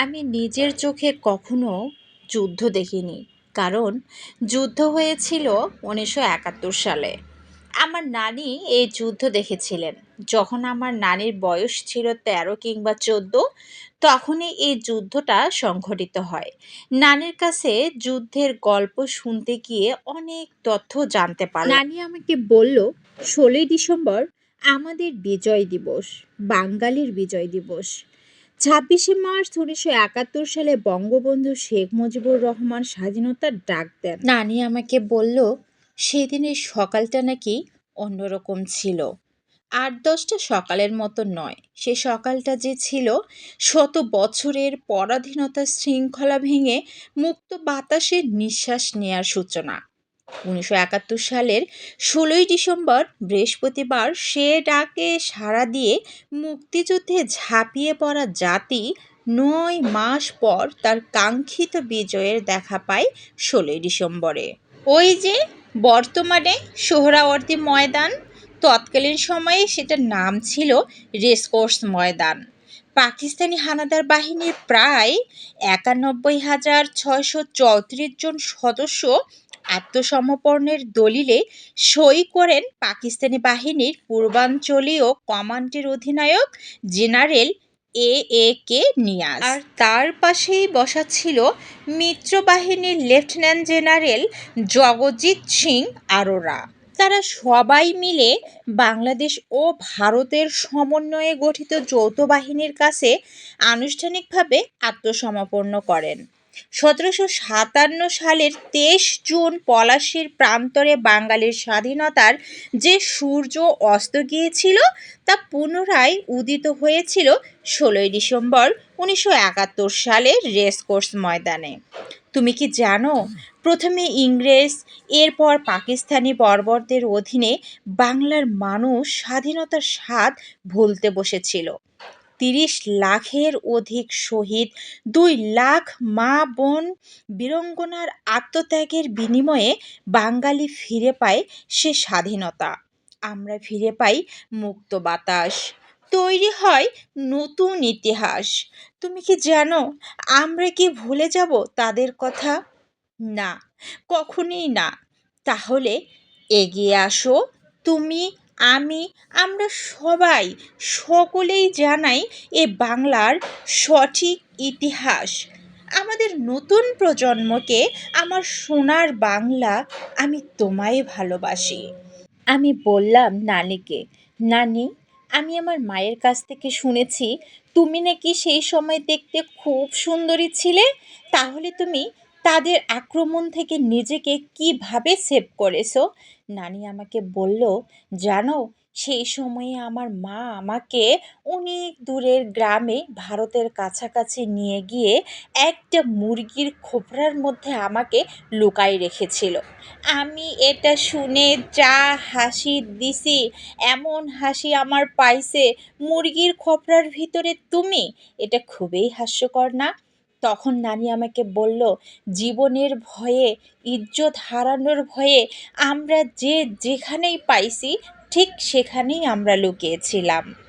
আমি নিজের চোখে কখনো যুদ্ধ দেখিনি। কারণ, যুদ্ধ হয়েছিল উনিশশো একাত্তর সালে। আমার নানি এই যুদ্ধ দেখেছিলেন। যখন আমার নানির বয়স ছিল তেরো কিংবা চোদ্দ, তখনই এই যুদ্ধটা সংঘটিত হয়। নানির কাছে যুদ্ধের গল্প শুনতে গিয়ে অনেক তথ্য জানতে পারলাম। নানি আমাকে বলল, ষোলোই ডিসেম্বর আমাদের বিজয় দিবস, বাঙালির বিজয় দিবস। ছাব্বিশে মার্চ উনিশশো একাত্তর সালে বঙ্গবন্ধু শেখ মুজিবুর রহমান স্বাধীনতার ডাক দেন। নানি আমাকে বলল, সেদিনের সকালটা নাকি অন্যরকম ছিল। আট দশটা সকালের মতো নয়। সে সকালটা যে ছিল, শত বছরের পরাধীনতার শৃঙ্খলা ভেঙে মুক্ত বাতাসে নিঃশ্বাস নেয়ার সূচনা। উনিশশো একাত্তর সালের ষোলোই ডিসেম্বর বৃহস্পতিবার সে ডাকে সাড়া দিয়ে মুক্তিযুদ্ধে ঝাঁপিয়ে পড়া জাতি নয় মাস পর তার কাঙ্ক্ষিত বিজয়ের দেখা পায় ষোলোই ডিসেম্বরে। ওই যে বর্তমানে সোহরাওয়ার্দী ময়দান, তৎকালীন সময়ে সেটার নাম ছিল রেসকোর্স ময়দান। পাকিস্তানি হানাদার বাহিনীর প্রায় একানব্বই হাজার ছয়শো চৌত্রিশ জন সদস্য আত্মসমর্পণের দলিলে সই করেন পাকিস্তানি বাহিনীর পূর্বাঞ্চলীয় কমান্ডের অধিনায়ক জেনারেল এ এ কে নিয়াজ। আর তার পাশেই বসা ছিল মিত্র বাহিনীর লেফটেন্যান্ট জেনারেল জগজিৎ সিং আরোরা। তারা সবাই মিলে বাংলাদেশ ও ভারতের সমন্বয়ে গঠিত যৌথ বাহিনীর কাছে আনুষ্ঠানিকভাবে আত্মসমর্পণ করেন। সতেরোশো সাতান্ন সালের তেইশ জুন পলাশীর প্রান্তরে বাঙালির স্বাধীনতার যে সূর্য অস্ত গিয়েছিল, তা পুনরায় উদিত হয়েছিল ষোলোই ডিসেম্বর উনিশশো একাত্তর সালের রেসকোর্স ময়দানে। তুমি কি জানো, প্রথমে ইংরেজ, এরপর পাকিস্তানি বর্বরদের অধীনে বাংলার মানুষ স্বাধীনতার স্বাদ ভুলতে বসেছিল। তিরিশ লাখের অধিক শহীদ, দুই লাখ মা বোন বীরঙ্গনার আত্মত্যাগের বিনিময়ে বাঙালি ফিরে পায় সে স্বাধীনতা। আমরা ফিরে পাই মুক্ত বাতাস। তৈরি হয় নতুন ইতিহাস। তুমি কি জানো আমরা কি ভুলে যাব তাদের কথা? না, কখনোই না। তাহলে এগিয়ে আসো। তুমি আমি, আমরা সবাই সকলেই জানাই এ বাংলার সঠিক ইতিহাস। আমাদের নতুন প্রজন্মকে আমার সোনার বাংলা আমি তোমায় ভালোবাসি। আমি বললাম নানিকে, নানি, আমি আমার মায়ের কাছ থেকে শুনেছি, তুমি নাকি সেই সময় দেখতে খুব সুন্দরী ছিলে, তাহলে তুমি তাদের আক্রমণ থেকে নিজেকে কীভাবে সেভ করেছ? নানি আমাকে বলল, জানো, সেই সময়ে আমার মা আমাকে অনেক দূরের গ্রামে ভারতের কাছাকাছি নিয়ে গিয়ে একটা মুরগির খোপড়ার মধ্যে আমাকে লুকাই রেখেছিল। আমি এটা শুনে যা হাসি দিছি, এমন হাসি আমার পাইছে, মুরগির খোপড়ার ভিতরে তুমি? এটা খুবই হাস্যকর না? তখন নানি আমাকে বলল, জীবনের ভয়ে, ইজ্জত হারানোর ভয়ে আমরা যে যেখানেই পাইছি, ঠিক সেখানেই আমরা লুকিয়েছিলাম।